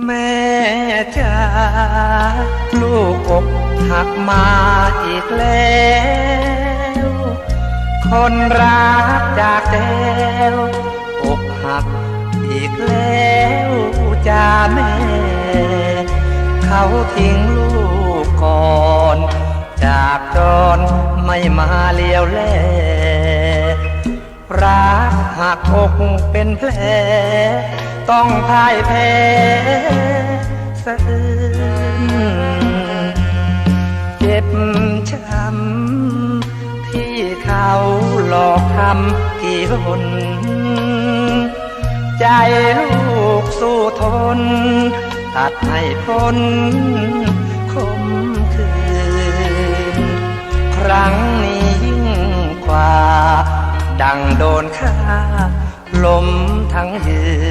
แม่จ๋าลูกอกหักมาอีกแล้ว คนรักจากแก้วอกหักอีกแล้วจ้าแม่ เขาทิ้งลูกก่อน จากจรไม่มาเลี้ยวแลรัก หักอกเป็นแผล ต้องพ่ายแพ้สะอื้นเจ็บช้ำที่เขาหลอกทำกี่หนใจลูกสู้ทน ตัดให้พ้น งโดนฆ่าลมทั้งยืน